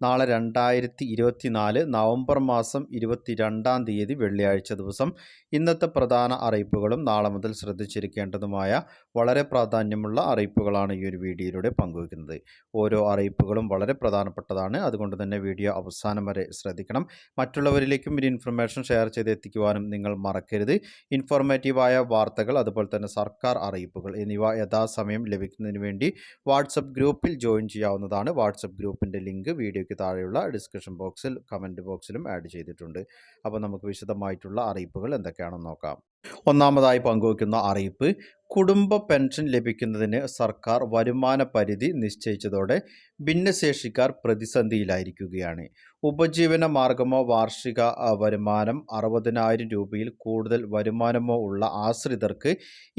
നാളെ രണ്ടായിരത്തി ഇരുപത്തി നാല് നവംബർ മാസം ഇരുപത്തി രണ്ടാം തീയതി വെള്ളിയാഴ്ച ദിവസം. ഇന്നത്തെ പ്രധാന അറിയിപ്പുകളും നാളെ മുതൽ ശ്രദ്ധിച്ചിരിക്കേണ്ടതുമായ വളരെ പ്രാധാന്യമുള്ള അറിയിപ്പുകളാണ് ഈ ഒരു വീഡിയോയിലൂടെ പങ്കുവയ്ക്കുന്നത്. ഓരോ അറിയിപ്പുകളും വളരെ പ്രധാനപ്പെട്ടതാണ്. അതുകൊണ്ട് തന്നെ വീഡിയോ അവസാനം വരെ ശ്രദ്ധിക്കണം. മറ്റുള്ളവരിലേക്കും ഒരു ഇൻഫർമേഷൻ ഷെയർ ചെയ്ത് എത്തിക്കുവാനും നിങ്ങൾ മറക്കരുത്. ഇൻഫോർമേറ്റീവായ വാർത്തകൾ അതുപോലെ തന്നെ സർക്കാർ അറിയിപ്പുകൾ എന്നിവ യഥാസമയം ലഭിക്കുന്നതിന് വേണ്ടി വാട്സപ്പ് ഗ്രൂപ്പിൽ ജോയിൻ ചെയ്യാവുന്നതാണ്. വാട്സപ്പ് ഗ്രൂപ്പിന്റെ ലിങ്ക് വീഡിയോയ്ക്ക് താഴെയുള്ള ഡിസ്കഷൻ ബോക്സിൽ കമന്റ് ബോക്സിലും ആഡ് ചെയ്തിട്ടുണ്ട്. അപ്പോൾ നമുക്ക് വിശദമായിട്ടുള്ള അറിയിപ്പുകൾ എന്തൊക്കെയാണെന്ന് നോക്കാം. ഒന്നാമതായി പങ്കുവയ്ക്കുന്ന അറിയിപ്പ് കുടുംബ പെൻഷൻ ലഭിക്കുന്നതിന് സർക്കാർ വരുമാന പരിധി നിശ്ചയിച്ചതോടെ ഭിന്നശേഷിക്കാർ പ്രതിസന്ധിയിലായിരിക്കുകയാണ്. ഉപജീവന മാർഗമോ വാർഷിക വരുമാനം അറുപതിനായിരം രൂപയിൽ കൂടുതൽ വരുമാനമോ ഉള്ള ആശ്രിതർക്ക്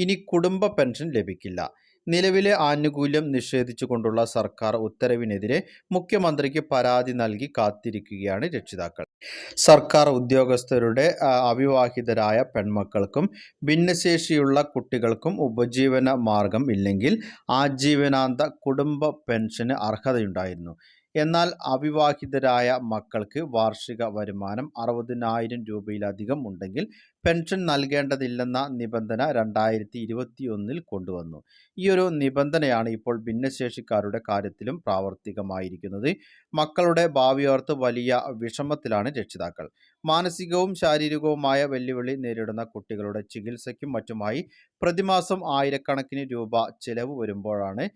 ഇനി കുടുംബ പെൻഷൻ ലഭിക്കില്ല. നിലവിലെ ആനുകൂല്യം നിഷേധിച്ചുകൊണ്ടുള്ള സർക്കാർ ഉത്തരവിനെതിരെ മുഖ്യമന്ത്രിക്ക് പരാതി നൽകി കാത്തിരിക്കുകയാണ് രക്ഷിതാക്കൾ. സർക്കാർ ഉദ്യോഗസ്ഥരുടെ അവിവാഹിതരായ പെൺമക്കൾക്കും ഭിന്നശേഷിയുള്ള കുട്ടികൾക്കും ഉപജീവന മാർഗം ഇല്ലെങ്കിൽ ആജീവനാന്ത കുടുംബ പെൻഷന് അർഹതയുണ്ടായിരുന്നു. എന്നാൽ അവിവാഹിതരായ മക്കൾക്ക് വാർഷിക വരുമാനം അറുപതിനായിരം രൂപയിലധികം ഉണ്ടെങ്കിൽ പെൻഷൻ നൽകേണ്ടതില്ലെന്ന നിബന്ധന രണ്ടായിരത്തി ഇരുപത്തിയൊന്നിൽ കൊണ്ടുവന്നു. ഈ ഒരു നിബന്ധനയാണ് ഇപ്പോൾ ഭിന്നശേഷിക്കാരുടെ കാര്യത്തിലും പ്രാവർത്തികമായിരിക്കുന്നത്. മക്കളുടെ ഭാവിയോർത്ത് വലിയ വിഷമത്തിലാണ് രക്ഷിതാക്കൾ. മാനസികവും ശാരീരികവുമായ വെല്ലുവിളി നേരിടുന്ന കുട്ടികളുടെ ചികിത്സയ്ക്കും മറ്റുമായി പ്രതിമാസം ആയിരക്കണക്കിന് രൂപ ചെലവ് വരുമ്പോഴാണ്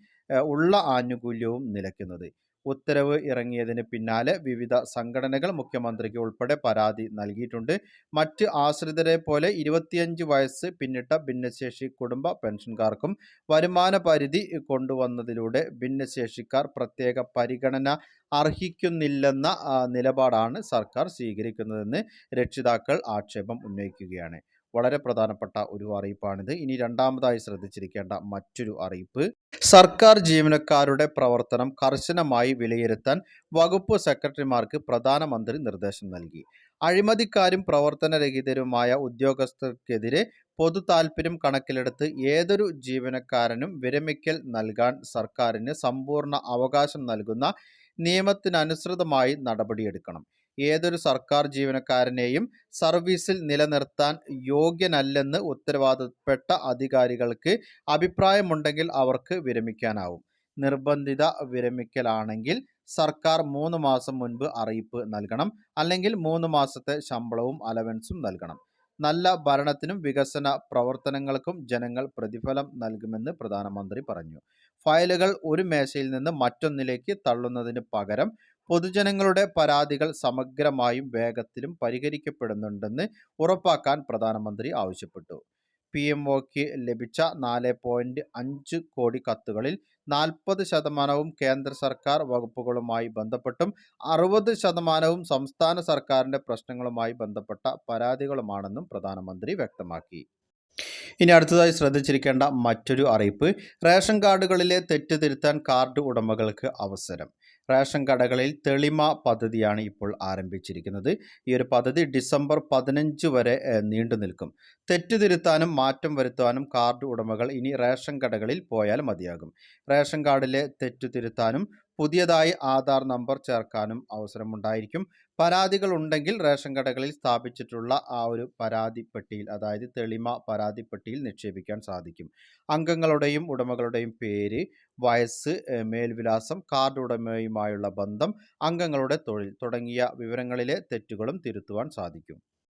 ഉള്ള ആനുകൂല്യവും നിലയ്ക്കുന്നത്. ഉത്തരവ് ഇറങ്ങിയതിന് പിന്നാലെ വിവിധ സംഘടനകൾ മുഖ്യമന്ത്രിക്ക് ഉൾപ്പെടെ പരാതി നൽകിയിട്ടുണ്ട്. മറ്റ് ആശ്രിതരെ പോലെ ഇരുപത്തിയഞ്ച് വയസ്സ് പിന്നിട്ട ഭിന്നശേഷി കുടുംബ പെൻഷൻകാർക്കും വരുമാന പരിധി കൊണ്ടുവന്നതിലൂടെ ഭിന്നശേഷിക്കാർ പ്രത്യേക പരിഗണന അർഹിക്കുന്നില്ലെന്ന നിലപാടാണ് സർക്കാർ സ്വീകരിക്കുന്നതെന്ന് രക്ഷിതാക്കൾ ആക്ഷേപം ഉന്നയിക്കുകയാണ്. വളരെ പ്രധാനപ്പെട്ട ഒരു അറിയിപ്പാണിത്. ഇനി രണ്ടാമതായി ശ്രദ്ധിച്ചിരിക്കേണ്ട മറ്റൊരു അറിയിപ്പ്. സർക്കാർ ജീവനക്കാരുടെ പ്രവർത്തനം കർശനമായി വിലയിരുത്താൻ വകുപ്പ് സെക്രട്ടറിമാർക്ക് പ്രധാനമന്ത്രി നിർദ്ദേശം നൽകി. അഴിമതിക്കാരും പ്രവർത്തനരഹിതരുമായ ഉദ്യോഗസ്ഥർക്കെതിരെ പൊതു താൽപ്പര്യം കണക്കിലെടുത്ത് ഏതൊരു ജീവനക്കാരനും വിരമിക്കൽ നൽകാൻ സർക്കാരിന് സമ്പൂർണ അവകാശം നൽകുന്ന നിയമത്തിനനുസൃതമായി നടപടിയെടുക്കണം. ഏതൊരു സർക്കാർ ജീവനക്കാരനെയും സർവീസിൽ നിലനിർത്താൻ യോഗ്യനല്ലെന്ന് ഉത്തരവാദപ്പെട്ട അധികാരികൾക്ക് അഭിപ്രായമുണ്ടെങ്കിൽ അവർക്ക് വിരമിക്കാനാവും. നിർബന്ധിത വിരമിക്കലാണെങ്കിൽ സർക്കാർ മൂന്ന് മാസം മുൻപ് അറിയിപ്പ് നൽകണം. അല്ലെങ്കിൽ മൂന്ന് മാസത്തെ ശമ്പളവും അലവൻസും നൽകണം. നല്ല ഭരണത്തിനും വികസന പ്രവർത്തനങ്ങൾക്കും ജനങ്ങൾ പ്രതിഫലം നൽകുമെന്ന് പ്രധാനമന്ത്രി പറഞ്ഞു. ഫയലുകൾ ഒരു മേശയിൽ നിന്ന് മറ്റൊന്നിലേക്ക് തള്ളുന്നതിന് പകരം പൊതുജനങ്ങളുടെ പരാതികൾ സമഗ്രമായും വേഗത്തിലും പരിഹരിക്കപ്പെടുന്നുണ്ടെന്ന് ഉറപ്പാക്കാൻ പ്രധാനമന്ത്രി ആവശ്യപ്പെട്ടു. പി എം ഒക്ക് ലഭിച്ച നാല് പോയിന്റ് അഞ്ച് കോടി കത്തുകളിൽ നാൽപ്പത് ശതമാനവും കേന്ദ്ര സർക്കാർ വകുപ്പുകളുമായി ബന്ധപ്പെട്ടും അറുപത് ശതമാനവും സംസ്ഥാന സർക്കാരിന്റെ പ്രശ്നങ്ങളുമായി ബന്ധപ്പെട്ട പരാതികളുമാണെന്നും പ്രധാനമന്ത്രി വ്യക്തമാക്കി. ഇനി അടുത്തതായി ശ്രദ്ധിച്ചിരിക്കേണ്ട മറ്റൊരു അറിയിപ്പ് റേഷൻ കാർഡുകളിലെ തെറ്റ് തിരുത്താൻ കാർഡ് ഉടമകൾക്ക് അവസരം. റേഷൻ കടകളിൽ തെളിമ പദ്ധതിയാണ് ഇപ്പോൾ ആരംഭിച്ചിരിക്കുന്നത്. ഈ ഒരു പദ്ധതി ഡിസംബർ പതിനഞ്ച് വരെ നീണ്ടു നിൽക്കും. തെറ്റ് തിരുത്താനും മാറ്റം വരുത്താനും കാർഡ് ഉടമകൾ ഇനി റേഷൻ കടകളിൽ പോയാൽ മതിയാകും. റേഷൻ കാർഡിലെ തെറ്റുതിരുത്താനും പുതിയതായി ആധാർ നമ്പർ ചേർക്കാനും അവസരമുണ്ടായിരിക്കും. പരാതികൾ ഉണ്ടെങ്കിൽ റേഷൻ കടകളിൽ സ്ഥാപിച്ചിട്ടുള്ള ആ ഒരു പരാതിപ്പെട്ടിയിൽ അതായത് തെളിമ പരാതിപ്പെട്ടിയിൽ നിക്ഷേപിക്കാൻ സാധിക്കും. അംഗങ്ങളുടെയും ഉടമകളുടെയും പേര് വയസ്സ് മേൽവിലാസം കാർഡ് ഉടമയുമായുള്ള ബന്ധം അംഗങ്ങളുടെ തൊഴിൽ തുടങ്ങിയ വിവരങ്ങളിലെ തെറ്റുകളും തിരുത്തുവാൻ സാധിക്കും.